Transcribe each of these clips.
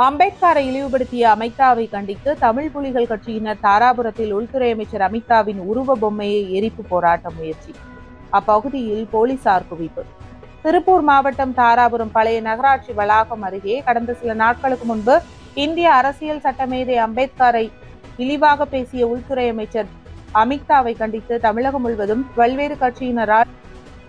அம்பேத்கரை இழிவுபடுத்திய அமிதாவை கண்டித்து தமிழ் புலிகள் கட்சியினர் தாராபுரத்தில் உள்துறை அமைச்சர் அமிதாவின் உருவ பொம்மையை எரிப்பு போராட்ட முயற்சி. அப்பகுதியில் போலீசார் குவிப்பு. திருப்பூர் மாவட்டம் தாராபுரம் பழைய நகராட்சி வளாகம் அருகே கடந்த சில நாட்களுக்கு முன்பு இந்திய அரசியல் சட்டமேதை அம்பேத்கரை இழிவாக பேசிய உள்துறை அமைச்சர் அமிதாவை கண்டித்து தமிழகம் முழுவதும் பல்வேறு கட்சியினரால்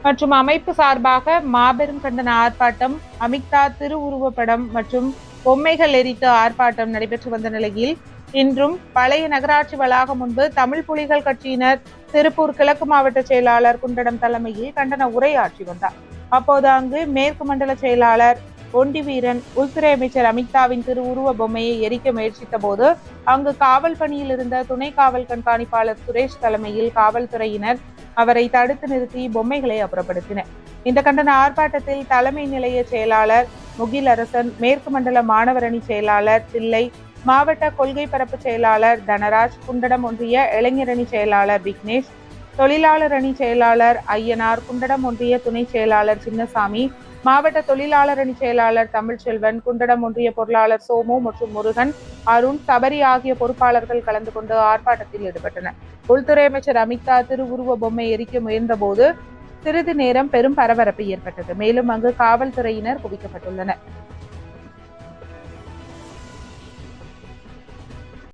மற்றும் அமைப்பு சார்பாக மாபெரும் கண்டன ஆர்ப்பாட்டம் அமிதா திருவுருவப்படம் மற்றும் பொம்மைகள் எரித்து ஆர்ப்பாட்டம் நடைபெற்று வந்த நிலையில் இன்றும் பழைய நகராட்சி வளாகம் முன்பு தமிழ் புலிகள் கட்சியினர் திருப்பூர் கிழக்கு மாவட்ட செயலாளர் குண்டடம் தலைமையில் கண்டன உரையாற்றி வந்தார். அப்போது அங்கு மேற்கு மண்டல செயலாளர் ஒண்டி வீரன் உள்துறை அமைச்சர் அமித்ஷாவின் திருவுருவ பொம்மையை எரிக்க முயற்சித்த போது அங்கு காவல் பணியில் இருந்த துணை காவல் கண்காணிப்பாளர் சுரேஷ் தலைமையில் காவல்துறையினர் அவரை தடுத்து நிறுத்தி பொம்மைகளை அப்புறப்படுத்தினர். இந்த கண்டன ஆர்ப்பாட்டத்தில் தலைமை நிலைய செயலாளர் முகிலரசன் மேற்கு மண்டல மாணவர் அணி செயலாளர் தில்லை மாவட்ட கொள்கை பரப்பு செயலாளர் தனராஜ் குண்டடம் ஒன்றிய இளைஞரணி செயலாளர் விக்னேஷ் தொழிலாளர் அணி செயலாளர் ஐயனார் குண்டடம் ஒன்றிய துணை செயலாளர் சின்னசாமி மாவட்ட தொழிலாளர் அணி செயலாளர் தமிழ்ச்செல்வன் குண்டடம் ஒன்றிய பொருளாளர் சோமு மற்றும் முருகன் அருண் சபரி ஆகிய பொறுப்பாளர்கள் கலந்து கொண்டு ஆர்ப்பாட்டத்தில் ஈடுபட்டனர். உள்துறை அமைச்சர் அமித்ஷா திருவுருவ பொம்மை எரிக்க முயன்றபோது சிறிது நேரம் பெரும் பரபரப்பு ஏற்பட்டது. மேலும் அங்கு காவல்துறையினர் குவிக்கப்பட்டுள்ளனர்.